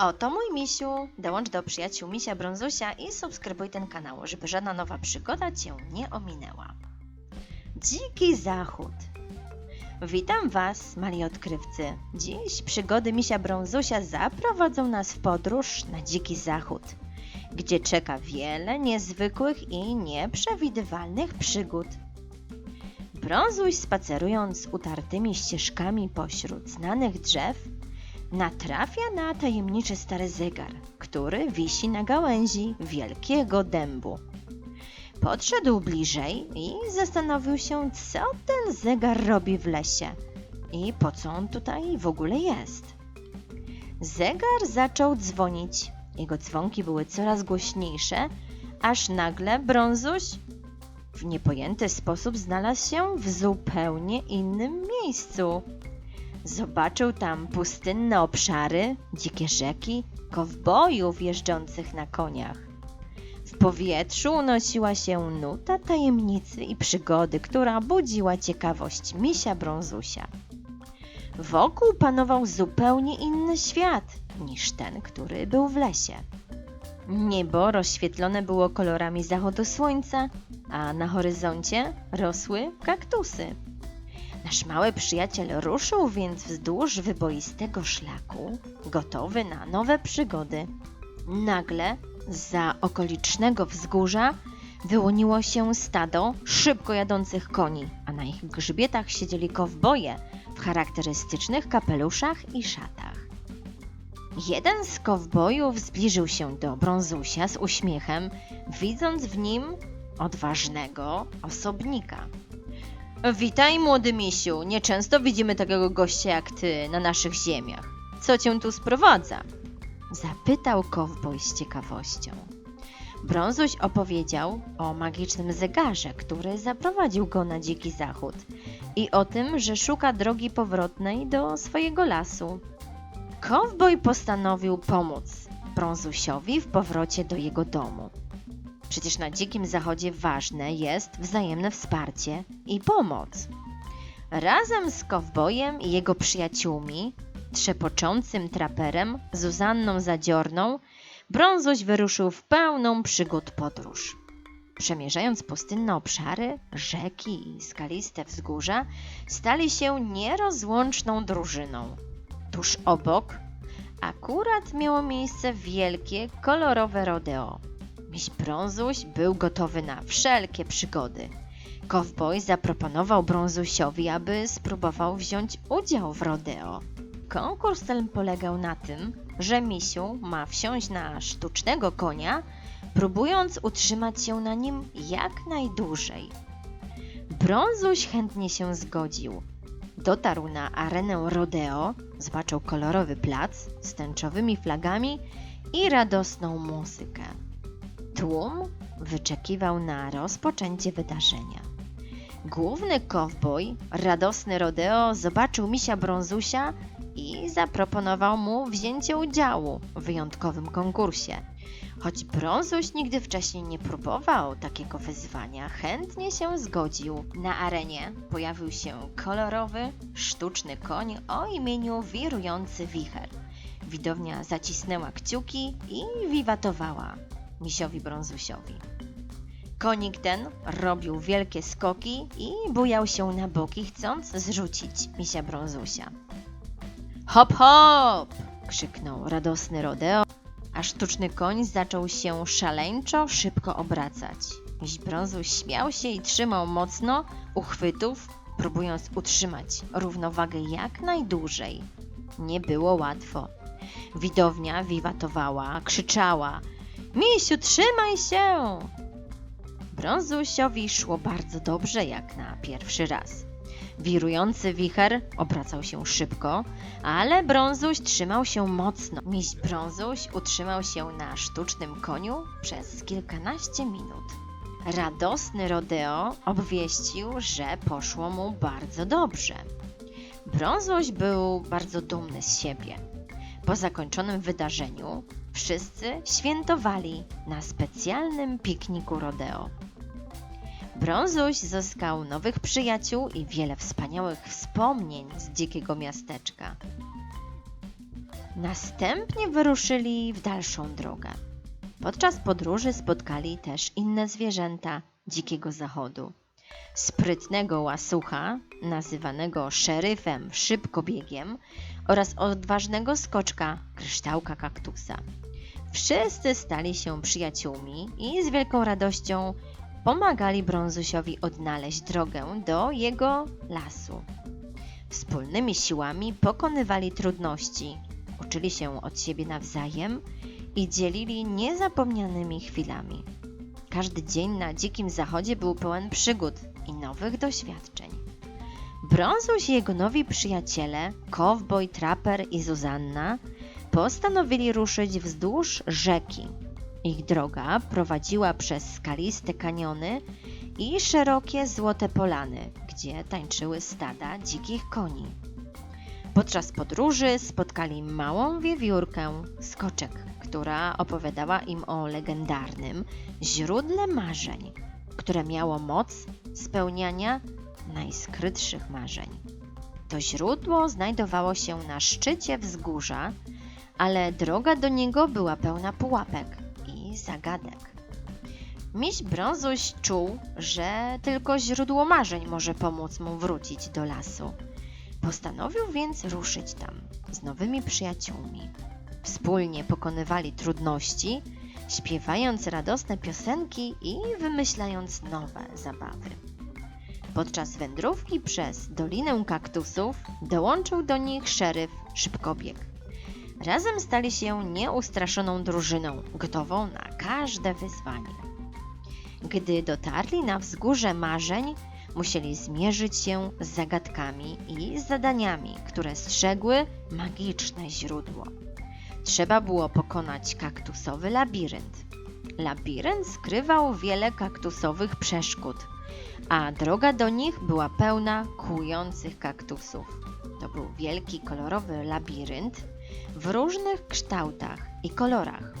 Oto mój misiu. Dołącz do przyjaciół misia Brązusia i subskrybuj ten kanał, żeby żadna nowa przygoda Cię nie ominęła. Dziki Zachód. Witam Was, mali odkrywcy. Dziś przygody misia Brązusia zaprowadzą nas w podróż na Dziki Zachód, gdzie czeka wiele niezwykłych i nieprzewidywalnych przygód. Brązuś spacerując utartymi ścieżkami pośród znanych drzew, natrafia na tajemniczy stary zegar, który wisi na gałęzi wielkiego dębu. Podszedł bliżej i zastanowił się, co ten zegar robi w lesie i po co on tutaj w ogóle jest. Zegar zaczął dzwonić. Jego dzwonki były coraz głośniejsze, aż nagle brązuś w niepojęty sposób znalazł się w zupełnie innym miejscu. Zobaczył tam pustynne obszary, dzikie rzeki, kowbojów jeżdżących na koniach. W powietrzu unosiła się nuta tajemnicy i przygody, która budziła ciekawość misia brązusia. Wokół panował zupełnie inny świat niż ten, który był w lesie. Niebo rozświetlone było kolorami zachodu słońca, a na horyzoncie rosły kaktusy. Nasz mały przyjaciel ruszył więc wzdłuż wyboistego szlaku, gotowy na nowe przygody. Nagle za okolicznego wzgórza wyłoniło się stado szybko jadących koni, a na ich grzbietach siedzieli kowboje w charakterystycznych kapeluszach i szatach. Jeden z kowbojów zbliżył się do brązusia z uśmiechem, widząc w nim odważnego osobnika. Witaj, młody misiu. Nieczęsto widzimy takiego gościa jak ty na naszych ziemiach. Co cię tu sprowadza? Zapytał kowboj z ciekawością. Brązuś opowiedział o magicznym zegarze, który zaprowadził go na dziki zachód i o tym, że szuka drogi powrotnej do swojego lasu. Kowboj postanowił pomóc Brązusiowi w powrocie do jego domu. Przecież na dzikim zachodzie ważne jest wzajemne wsparcie i pomoc. Razem z kowbojem i jego przyjaciółmi, trzepoczącym traperem, Zuzanną Zadziorną, Brązuś wyruszył w pełną przygód podróż. Przemierzając pustynne obszary, rzeki i skaliste wzgórza, stali się nierozłączną drużyną. Tuż obok akurat miało miejsce wielkie, kolorowe rodeo. Miś Brązuś był gotowy na wszelkie przygody. Kowboj zaproponował Brązusiowi, aby spróbował wziąć udział w rodeo. Konkurs ten polegał na tym, że misiu ma wsiąść na sztucznego konia, próbując utrzymać się na nim jak najdłużej. Brązuś chętnie się zgodził. Dotarł na arenę rodeo, zobaczył kolorowy plac z tęczowymi flagami i radosną muzykę. Tłum wyczekiwał na rozpoczęcie wydarzenia. Główny kowboj, radosny rodeo, zobaczył misia brązusia i zaproponował mu wzięcie udziału w wyjątkowym konkursie. Choć brązuś nigdy wcześniej nie próbował takiego wyzwania, chętnie się zgodził. Na arenie pojawił się kolorowy, sztuczny koń o imieniu Wirujący Wicher. Widownia zacisnęła kciuki i wiwatowała misiowi brązusiowi. Konik ten robił wielkie skoki i bujał się na boki, chcąc zrzucić misia brązusia. Hop, hop! krzyknął radosny rodeo, a sztuczny koń zaczął się szaleńczo szybko obracać. Miś brązuś śmiał się i trzymał mocno uchwytów, próbując utrzymać równowagę jak najdłużej. Nie było łatwo. Widownia wiwatowała, krzyczała – Misiu, trzymaj się! Brązusiowi szło bardzo dobrze jak na pierwszy raz. Wirujący wicher obracał się szybko, ale Brązuś trzymał się mocno. Miś Brązuś utrzymał się na sztucznym koniu przez kilkanaście minut. Radosny rodeo obwieścił, że poszło mu bardzo dobrze. Brązuś był bardzo dumny z siebie. Po zakończonym wydarzeniu wszyscy świętowali na specjalnym pikniku rodeo. Brązuś zyskał nowych przyjaciół i wiele wspaniałych wspomnień z dzikiego miasteczka. Następnie wyruszyli w dalszą drogę. Podczas podróży spotkali też inne zwierzęta dzikiego zachodu. Sprytnego łasucha, nazywanego szeryfem szybkobiegiem, oraz odważnego skoczka kryształka kaktusa. Wszyscy stali się przyjaciółmi i z wielką radością pomagali Brązusiowi odnaleźć drogę do jego lasu. Wspólnymi siłami pokonywali trudności, uczyli się od siebie nawzajem i dzielili niezapomnianymi chwilami. Każdy dzień na dzikim zachodzie był pełen przygód i nowych doświadczeń. Brązuś i jego nowi przyjaciele, Cowboy, Trapper i Zuzanna, postanowili ruszyć wzdłuż rzeki. Ich droga prowadziła przez skaliste kaniony i szerokie złote polany, gdzie tańczyły stada dzikich koni. Podczas podróży spotkali małą wiewiórkę, skoczek, która opowiadała im o legendarnym źródle marzeń, które miało moc spełniania najskrytszych marzeń. To źródło znajdowało się na szczycie wzgórza, ale droga do niego była pełna pułapek i zagadek. Miś Brązuś czuł, że tylko źródło marzeń może pomóc mu wrócić do lasu. Postanowił więc ruszyć tam z nowymi przyjaciółmi. Wspólnie pokonywali trudności, śpiewając radosne piosenki i wymyślając nowe zabawy. Podczas wędrówki przez Dolinę Kaktusów dołączył do nich szeryf Szybkobieg. Razem stali się nieustraszoną drużyną, gotową na każde wyzwanie. Gdy dotarli na wzgórze marzeń, musieli zmierzyć się z zagadkami i zadaniami, które strzegły magiczne źródło. Trzeba było pokonać kaktusowy labirynt. Labirynt skrywał wiele kaktusowych przeszkód, a droga do nich była pełna kłujących kaktusów. To był wielki, kolorowy labirynt w różnych kształtach i kolorach.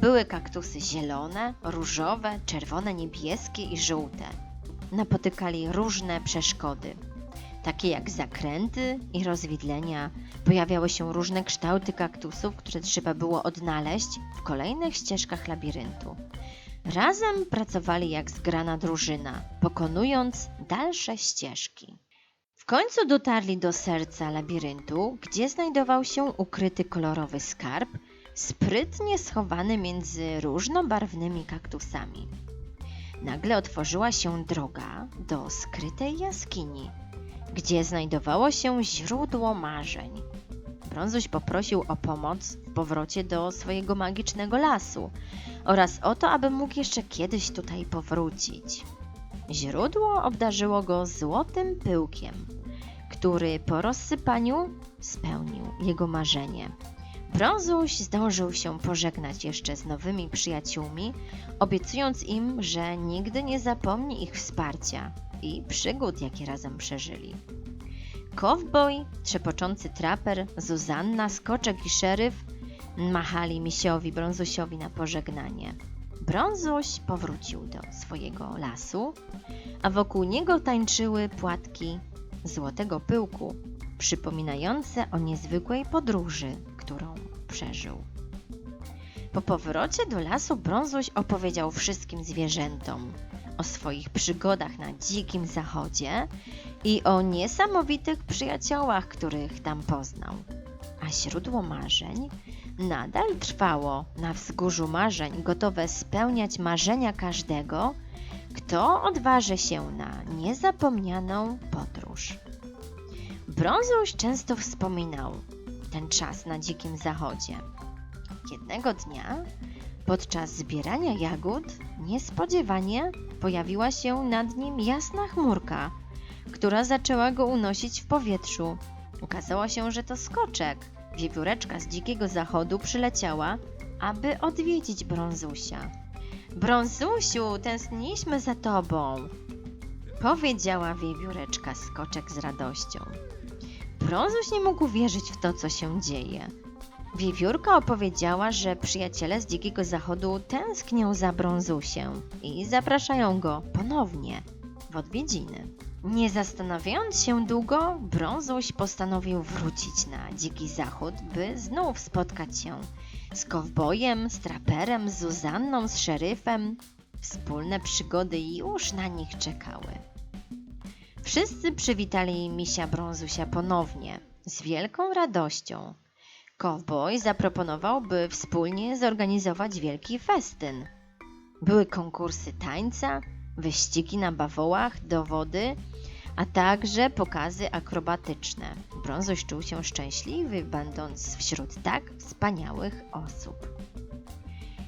Były kaktusy zielone, różowe, czerwone, niebieskie i żółte. Napotykali różne przeszkody, takie jak zakręty i rozwidlenia. Pojawiały się różne kształty kaktusów, które trzeba było odnaleźć w kolejnych ścieżkach labiryntu. Razem pracowali jak zgrana drużyna, pokonując dalsze ścieżki. W końcu dotarli do serca labiryntu, gdzie znajdował się ukryty kolorowy skarb, sprytnie schowany między różnobarwnymi kaktusami. Nagle otworzyła się droga do skrytej jaskini, gdzie znajdowało się źródło marzeń. Brązuś poprosił o pomoc w powrocie do swojego magicznego lasu oraz o to, aby mógł jeszcze kiedyś tutaj powrócić. Źródło obdarzyło go złotym pyłkiem, który po rozsypaniu spełnił jego marzenie. Brązuś zdążył się pożegnać jeszcze z nowymi przyjaciółmi, obiecując im, że nigdy nie zapomni ich wsparcia i przygód, jakie razem przeżyli. Cowboy, trzepoczący traper, Zuzanna, skoczek i szeryf machali misiowi Brązusiowi na pożegnanie. Brązuś powrócił do swojego lasu, a wokół niego tańczyły płatki złotego pyłku, przypominające o niezwykłej podróży, którą przeżył. Po powrocie do lasu Brązuś opowiedział wszystkim zwierzętom o swoich przygodach na dzikim zachodzie i o niesamowitych przyjaciołach, których tam poznał. A źródło marzeń nadal trwało na wzgórzu marzeń, gotowe spełniać marzenia każdego, kto odważy się na niezapomnianą podróż. Brązuś często wspominał ten czas na dzikim zachodzie. Jednego dnia, podczas zbierania jagód, niespodziewanie pojawiła się nad nim jasna chmurka, która zaczęła go unosić w powietrzu. Okazało się, że to skoczek. Wiewióreczka z dzikiego zachodu przyleciała, aby odwiedzić Brązusia. Brązusiu, tęskniliśmy za tobą, powiedziała wiewióreczka skoczek z radością. Brązuś nie mógł wierzyć w to, co się dzieje. Wiewiórka opowiedziała, że przyjaciele z dzikiego zachodu tęsknią za Brązusiem i zapraszają go ponownie w odwiedziny. Nie zastanawiając się długo, Brązuś postanowił wrócić na dziki zachód, by znów spotkać się z kowbojem, z traperem, z Zuzanną, z szeryfem. Wspólne przygody już na nich czekały. Wszyscy przywitali misia Brązusia ponownie, z wielką radością. Kowboj zaproponował, by wspólnie zorganizować wielki festyn. Były konkursy tańca, wyścigi na bawołach, dowody, a także pokazy akrobatyczne. Brązuś czuł się szczęśliwy, będąc wśród tak wspaniałych osób.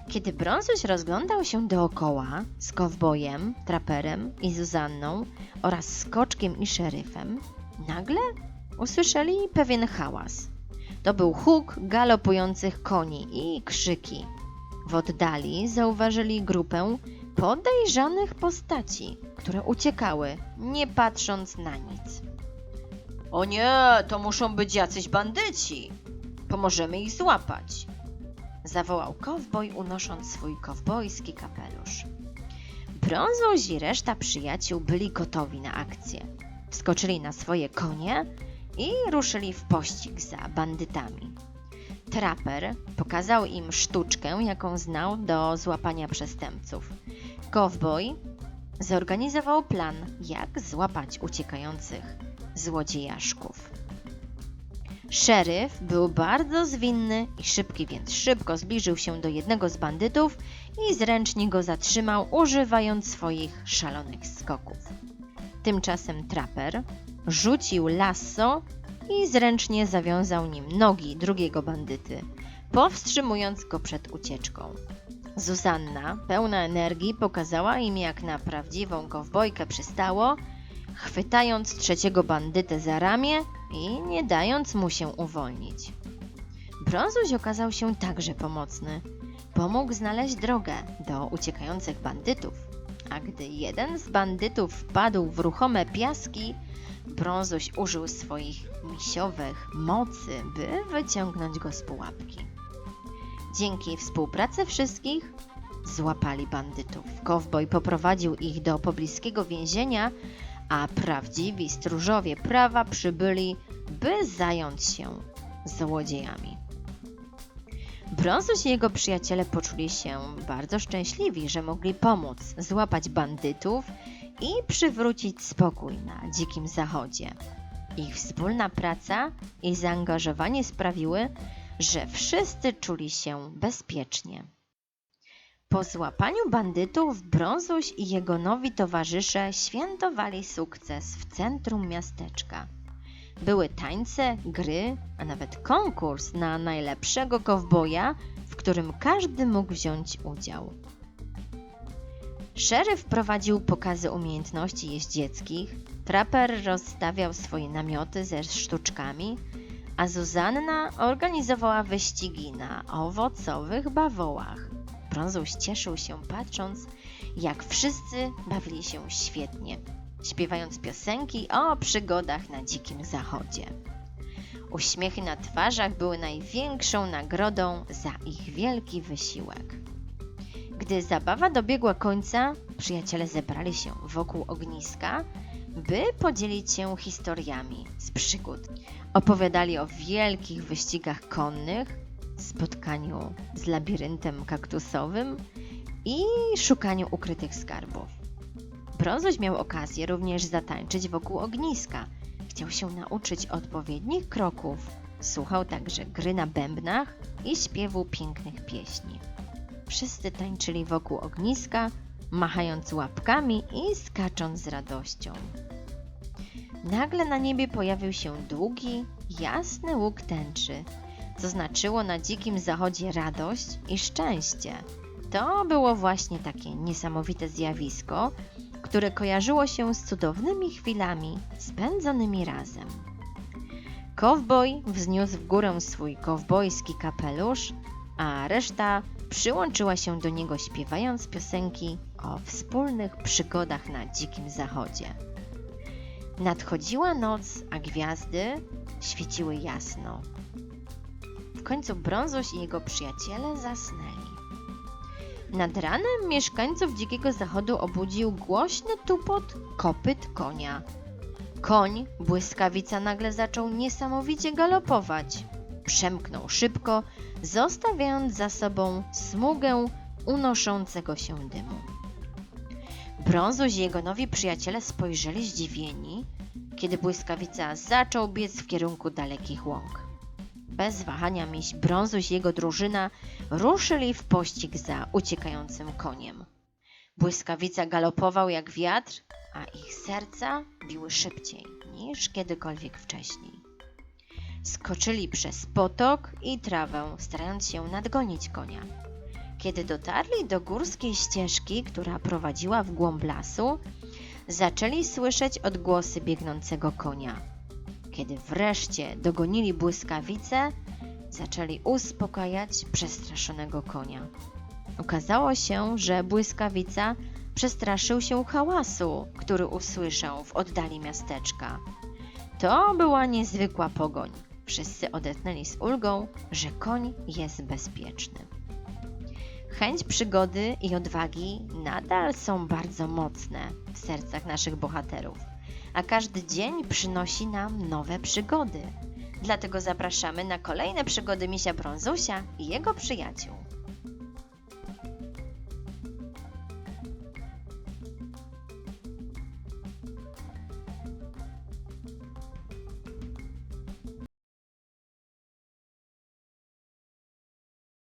Kiedy Brązuś rozglądał się dookoła z kowbojem, traperem i Zuzanną oraz skoczkiem i szeryfem, nagle usłyszeli pewien hałas. To był huk galopujących koni i krzyki. W oddali zauważyli grupę podejrzanych postaci, które uciekały, nie patrząc na nic. O nie, to muszą być jacyś bandyci. Pomożemy ich złapać. Zawołał kowboj, unosząc swój kowbojski kapelusz. Brązuś i reszta przyjaciół byli gotowi na akcję. Wskoczyli na swoje konie i ruszyli w pościg za bandytami. Traper pokazał im sztuczkę, jaką znał do złapania przestępców. Kowboj zorganizował plan, jak złapać uciekających złodziejaszków. Szeryf był bardzo zwinny i szybki, więc szybko zbliżył się do jednego z bandytów i zręcznie go zatrzymał, używając swoich szalonych skoków. Tymczasem traper rzucił lasso i zręcznie zawiązał nim nogi drugiego bandyty, powstrzymując go przed ucieczką. Zuzanna, pełna energii, pokazała im, jak na prawdziwą kowbojkę przystało, chwytając trzeciego bandytę za ramię i nie dając mu się uwolnić. Brązuś okazał się także pomocny. Pomógł znaleźć drogę do uciekających bandytów, a gdy jeden z bandytów wpadł w ruchome piaski, Brązuś użył swoich misiowych mocy, by wyciągnąć go z pułapki. Dzięki współpracy wszystkich złapali bandytów. Kowboj poprowadził ich do pobliskiego więzienia, a prawdziwi stróżowie prawa przybyli, by zająć się złodziejami. Brązus i jego przyjaciele poczuli się bardzo szczęśliwi, że mogli pomóc złapać bandytów i przywrócić spokój na dzikim zachodzie. Ich wspólna praca i zaangażowanie sprawiły, że wszyscy czuli się bezpiecznie. Po złapaniu bandytów Brązuś i jego nowi towarzysze świętowali sukces w centrum miasteczka. Były tańce, gry, a nawet konkurs na najlepszego kowboja, w którym każdy mógł wziąć udział. Szeryf prowadził pokazy umiejętności jeździeckich, traper rozstawiał swoje namioty ze sztuczkami, a Zuzanna organizowała wyścigi na owocowych bawołach. Brązuś cieszył się patrząc, jak wszyscy bawili się świetnie, śpiewając piosenki o przygodach na dzikim zachodzie. Uśmiechy na twarzach były największą nagrodą za ich wielki wysiłek. Gdy zabawa dobiegła końca, przyjaciele zebrali się wokół ogniska, by podzielić się historiami z przygód. Opowiadali o wielkich wyścigach konnych, spotkaniu z labiryntem kaktusowym i szukaniu ukrytych skarbów. Brązuś miał okazję również zatańczyć wokół ogniska. Chciał się nauczyć odpowiednich kroków. Słuchał także gry na bębnach i śpiewu pięknych pieśni. Wszyscy tańczyli wokół ogniska, machając łapkami i skacząc z radością. Nagle na niebie pojawił się długi, jasny łuk tęczy, co znaczyło na dzikim zachodzie radość i szczęście. To było właśnie takie niesamowite zjawisko, które kojarzyło się z cudownymi chwilami spędzonymi razem. Kowboj wzniósł w górę swój kowbojski kapelusz, a reszta przyłączyła się do niego śpiewając piosenki o wspólnych przygodach na dzikim zachodzie. Nadchodziła noc, a gwiazdy świeciły jasno. W końcu Brązuś i jego przyjaciele zasnęli. Nad ranem mieszkańców Dzikiego Zachodu obudził głośny tupot kopyt konia, Koń błyskawica nagle zaczął niesamowicie galopować. Przemknął szybko, zostawiając za sobą smugę unoszącego się dymu. Brązuś i jego nowi przyjaciele spojrzeli zdziwieni, kiedy błyskawica zaczął biec w kierunku dalekich łąk. Bez wahania miś Brązuś i jego drużyna ruszyli w pościg za uciekającym koniem. Błyskawica galopował jak wiatr, a ich serca biły szybciej niż kiedykolwiek wcześniej. Skoczyli przez potok i trawę, starając się nadgonić konia. Kiedy dotarli do górskiej ścieżki, która prowadziła w głąb lasu, zaczęli słyszeć odgłosy biegnącego konia. Kiedy wreszcie dogonili błyskawice, zaczęli uspokajać przestraszonego konia. Okazało się, że błyskawica przestraszył się hałasu, który usłyszał w oddali miasteczka. To była niezwykła pogoń. Wszyscy odetchnęli z ulgą, że koń jest bezpieczny. Chęć przygody i odwagi nadal są bardzo mocne w sercach naszych bohaterów, a każdy dzień przynosi nam nowe przygody. Dlatego zapraszamy na kolejne przygody Misia Brązusia i jego przyjaciół.